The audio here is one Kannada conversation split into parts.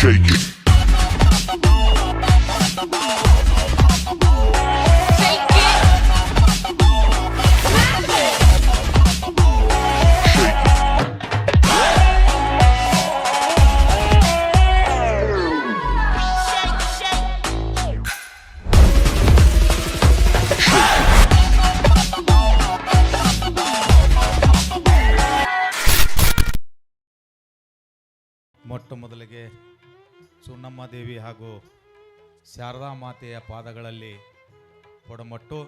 shake it. Shake it. Clap it. Shake, shake. ಮೊಟ್ಟ ಮೊದಲಿಗೆ ಸುಣ್ಣಮ್ಮ ದೇವಿ ಹಾಗೂ ಶಾರದಾ ಮಾತೆಯ ಪಾದಗಳಲ್ಲಿ ಒಡಮಟ್ಟು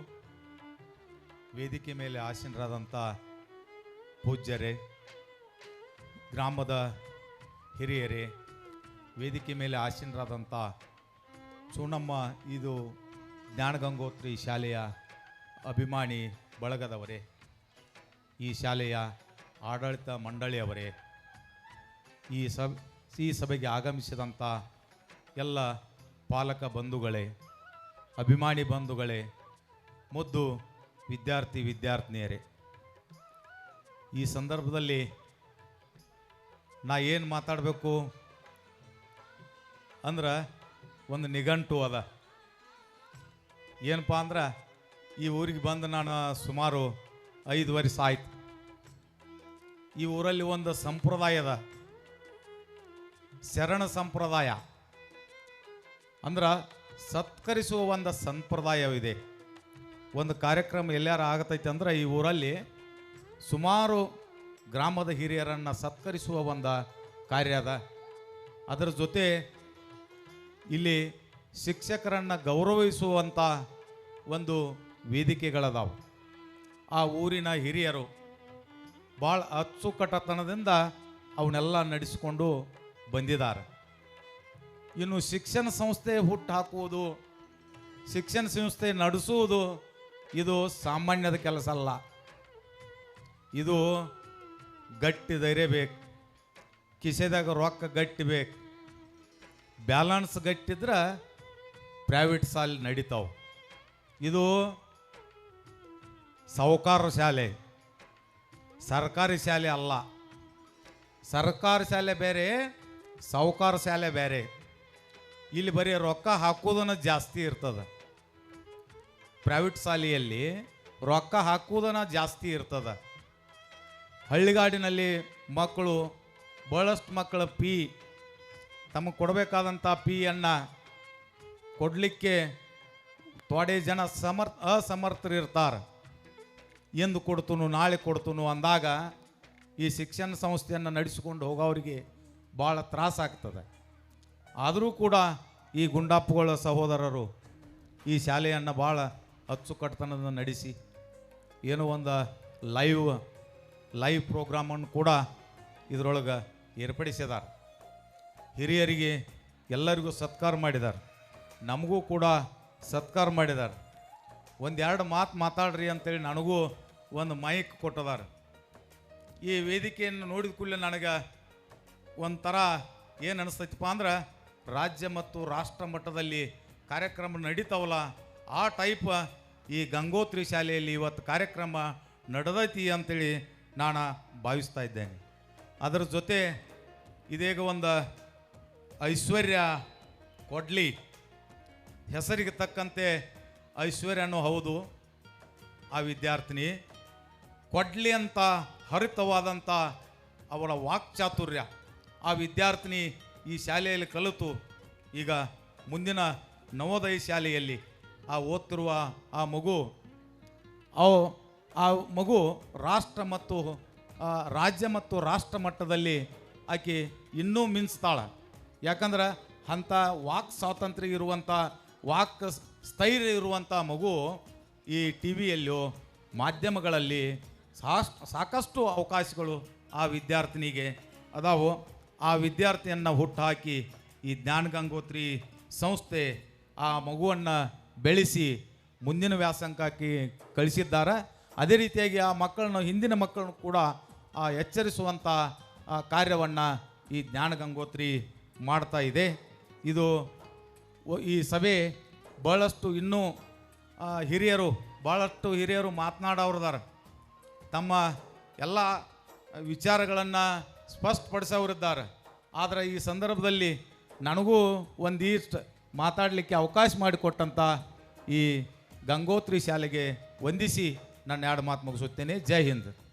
ವೇದಿಕೆ ಮೇಲೆ ಆಸೀನರಾದಂಥ ಪೂಜ್ಯರೇ, ಗ್ರಾಮದ ಹಿರಿಯರೇ, ವೇದಿಕೆ ಮೇಲೆ ಆಸೀನರಾದಂಥ ಸುಣ್ಣಮ್ಮ ಇದು ಜ್ಞಾನಗಂಗೋತ್ರಿ ಶಾಲೆಯ ಅಭಿಮಾನಿ ಬಳಗದವರೇ, ಈ ಶಾಲೆಯ ಆಡಳಿತ ಮಂಡಳಿಯವರೇ, ಈ ಸಬ್ ಈ ಸಭೆಗೆ ಆಗಮಿಸಿದಂಥ ಎಲ್ಲ ಪಾಲಕ ಬಂಧುಗಳೇ, ಅಭಿಮಾನಿ ಬಂಧುಗಳೇ, ಮುದ್ದು ವಿದ್ಯಾರ್ಥಿ ವಿದ್ಯಾರ್ಥಿನಿಯರೇ, ಈ ಸಂದರ್ಭದಲ್ಲಿ ನಾ ಏನು ಮಾತಾಡಬೇಕು ಅಂದ್ರೆ ಒಂದು ನಿಘಂಟು ಅದ. ಏನಪ್ಪ ಅಂದ್ರೆ ಈ ಊರಿಗೆ ಬಂದು ನಾನು ಸುಮಾರು ಐದು ವರ್ಷ ಆಯ್ತು ಈ ಊರಲ್ಲಿ ಒಂದು ಸಂಪ್ರದಾಯ ಅದ. ಶರಣ ಸಂಪ್ರದಾಯ. ಅಂದ್ರೆ ಸತ್ಕರಿಸುವ ಒಂದು ಸಂಪ್ರದಾಯವಿದೆ. ಒಂದು ಕಾರ್ಯಕ್ರಮ ಎಲ್ಲಾರ ಆಗತೈತೆ ಅಂದ್ರೆ ಈ ಊರಲ್ಲಿ ಸುಮಾರು ಗ್ರಾಮದ ಹಿರಿಯರನ್ನು ಸತ್ಕರಿಸುವ ಒಂದು ಕಾರ್ಯ ಅದ. ಅದರ ಜೊತೆ ಇಲ್ಲಿ ಶಿಕ್ಷಕರನ್ನು ಗೌರವಿಸುವಂಥ ಒಂದು ವೇದಿಕೆಗಳದಾವು. ಆ ಊರಿನ ಹಿರಿಯರು ಭಾಳ ಅಚ್ಚುಕಟ್ಟತನದಿಂದ ಅವನ್ನೆಲ್ಲ ನಡೆಸಿಕೊಂಡು ಬಂದಿದ್ದಾರೆ ಇನ್ನು ಶಿಕ್ಷಣ ಸಂಸ್ಥೆ ಹುಟ್ಟು ಹಾಕುವುದು, ಶಿಕ್ಷಣ ಸಂಸ್ಥೆ ನಡೆಸುವುದು ಇದು ಸಾಮಾನ್ಯದ ಕೆಲಸ ಅಲ್ಲ. ಇದು ಗಟ್ಟಿ ಧೈರ್ಯ ಬೇಕು. ಕಿಸೆದಾಗ ರೊಕ್ಕ ಗಟ್ಟಿ ಬೇಕು. ಬ್ಯಾಲೆನ್ಸ್ ಗಟ್ಟಿದ್ರೆ ಪ್ರೈವೇಟ್ ಶಾಲೆ ನಡೀತಾವೆ. ಇದು ಸಾಹುಕಾರ ಶಾಲೆ. ಸರ್ಕಾರಿ ಶಾಲೆ ಅಲ್ಲ. ಸರ್ಕಾರಿ ಶಾಲೆ ಬೇರೆ ಸಾಹುಕಾರ ಶಾಲೆ ಬೇರೆ ಇಲ್ಲಿ ಬರೀ ರೊಕ್ಕ ಹಾಕೋದನ್ನ ಜಾಸ್ತಿ ಇರ್ತದೆ. ಪ್ರೈವೇಟ್ ಶಾಲೆಯಲ್ಲಿ ರೊಕ್ಕ ಹಾಕೋದನ್ನ ಜಾಸ್ತಿ ಇರ್ತದೆ. ಹಳ್ಳಿಗಾಡಿನಲ್ಲಿ ಮಕ್ಕಳು ಭಾಳಷ್ಟು ಮಕ್ಕಳ ಪಿ ತಮಗೆ ಕೊಡಬೇಕಾದಂಥ ಪಿಯನ್ನು ಕೊಡಲಿಕ್ಕೆ ತೊಡೆ ಜನ ಸಮರ್ಥ ಅಸಮರ್ಥರು ಇರ್ತಾರೆ ಎಂದು ಕೊಡ್ತನು, ನಾಳೆ ಕೊಡ್ತನು ಅಂದಾಗ ಈ ಶಿಕ್ಷಣ ಸಂಸ್ಥೆಯನ್ನು ನಡೆಸಿಕೊಂಡು ಹೋಗೋರಿಗೆ ಭಾಳ ತ್ರಾಸಾಗ್ತದೆ ಆದರೂ ಕೂಡ ಈ ಗುಂಡಪ್ಪಗಳ ಸಹೋದರರು ಈ ಶಾಲೆಯನ್ನು ಭಾಳ ಅಚ್ಚುಕಟ್ಟತನದಿಂದ ನಡೆಸಿ, ಏನೋ ಒಂದು ಲೈವ್ ಲೈವ್ ಪ್ರೋಗ್ರಾಮನ್ನು ಕೂಡ ಇದರೊಳಗೆ ಏರ್ಪಡಿಸಿದ್ದಾರೆ ಹಿರಿಯರಿಗೆ ಎಲ್ಲರಿಗೂ ಸತ್ಕಾರ ಮಾಡಿದ್ದಾರೆ ನಮಗೂ ಕೂಡ ಸತ್ಕಾರ ಮಾಡಿದ್ದಾರೆ ಒಂದೆರಡು ಮಾತು ಮಾತಾಡ್ರಿ ಅಂತೇಳಿ ನನಗೂ ಒಂದು ಮೈಕ್ ಕೊಟ್ಟದಾರೆ. ಈ ವೇದಿಕೆಯನ್ನು ನೋಡಿದ ಕೂಡಲೇ ನನಗೆ ಒಂಥರ ಏನು ಅನಿಸ್ತೈತಪ್ಪ ಅಂದ್ರೆ ರಾಜ್ಯ ಮತ್ತು ರಾಷ್ಟ್ರ ಮಟ್ಟದಲ್ಲಿ ಕಾರ್ಯಕ್ರಮ ನಡೀತಾವಲ್ಲ, ಆ ಟೈಪ್ ಈ ಗಂಗೋತ್ರಿ ಶಾಲೆಯಲ್ಲಿ ಇವತ್ತು ಕಾರ್ಯಕ್ರಮ ನಡೆದೈತಿ ಅಂಥೇಳಿ ನಾನು ಭಾವಿಸ್ತಾ ಇದ್ದೇನೆ. ಅದರ ಜೊತೆ ಇದೀಗ ಒಂದು ಐಶ್ವರ್ಯ ಕೊಡ್ಲಿ ಹೆಸರಿಗೆ ತಕ್ಕಂತೆ ಐಶ್ವರ್ಯನೂ ಹೌದು, ಆ ವಿದ್ಯಾರ್ಥಿನಿ. ಕೊಡ್ಲಿ ಅಂತ ಹರಿತವಾದಂಥ ಅವಳ ವಾಕ್ಚಾತುರ್ಯ. ಆ ವಿದ್ಯಾರ್ಥಿನಿ ಈ ಶಾಲೆಯಲ್ಲಿ ಕಲಿತು ಈಗ ಮುಂದಿನ ನವೋದಯ ಶಾಲೆಯಲ್ಲಿ ಆ ಓದ್ತಿರುವ ಆ ಮಗು ಅವು ಆ ಮಗು ರಾಷ್ಟ್ರ ಮತ್ತು ರಾಜ್ಯ ಮತ್ತು ರಾಷ್ಟ್ರ ಮಟ್ಟದಲ್ಲಿ ಆಕೆ ಇನ್ನೂ ಮಿಂಚ್ತಾಳೆ. ಯಾಕಂದ್ರೆ ಅಂಥ ವಾಕ್ ಸ್ವಾತಂತ್ರ್ಯ ಇರುವಂಥ, ವಾಕ್ ಸ್ಥೈರ್ಯ ಇರುವಂಥ ಮಗು ಈ ಟಿ ವಿಯಲ್ಲಿಯೋ ಮಾಧ್ಯಮಗಳಲ್ಲಿ ಸಾಕಷ್ಟು ಅವಕಾಶಗಳು ಆ ವಿದ್ಯಾರ್ಥಿನಿಗೆ ಅದಾವು. ಆ ವಿದ್ಯಾರ್ಥಿಯನ್ನು ಹುಟ್ಟುಹಾಕಿ ಈ ಜ್ಞಾನ ಗಂಗೋತ್ರಿ ಸಂಸ್ಥೆ ಆ ಮಗುವನ್ನು ಬೆಳೆಸಿ ಮುಂದಿನ ವ್ಯಾಸಂಗಕ್ಕೆ ಕಳಿಸಿದ್ದಾರೆ. ಅದೇ ರೀತಿಯಾಗಿ ಆ ಮಕ್ಕಳನ್ನು, ಹಿಂದಿನ ಮಕ್ಕಳನ್ನು ಕೂಡ ಆ ಎಚ್ಚರಿಸುವಂಥ ಕಾರ್ಯವನ್ನು ಈ ಜ್ಞಾನ ಗಂಗೋತ್ರಿ ಮಾಡ್ತಾ ಇದೆ. ಇದು ಈ ಸಭೆ ಭಾಳಷ್ಟು ಇನ್ನೂ ಹಿರಿಯರು ಭಾಳಷ್ಟು ಹಿರಿಯರು ಮಾತನಾಡೋರಿದ್ದಾರೆ ತಮ್ಮ ಎಲ್ಲ ವಿಚಾರಗಳನ್ನು ಸ್ಪಷ್ಟಪಡಿಸೋರಿದ್ದಾರೆ ಆದರೆ ಈ ಸಂದರ್ಭದಲ್ಲಿ ನನಗೂ ಒಂದಿಷ್ಟು ಮಾತಾಡಲಿಕ್ಕೆ ಅವಕಾಶ ಮಾಡಿಕೊಟ್ಟಂಥ ಈ ಗಂಗೋತ್ರಿ ಶಾಲೆಗೆ ವಂದಿಸಿ ನನ್ನ ಎರಡು ಮಾತು ಮುಗಿಸುತ್ತೇನೆ. ಜೈ ಹಿಂದ್.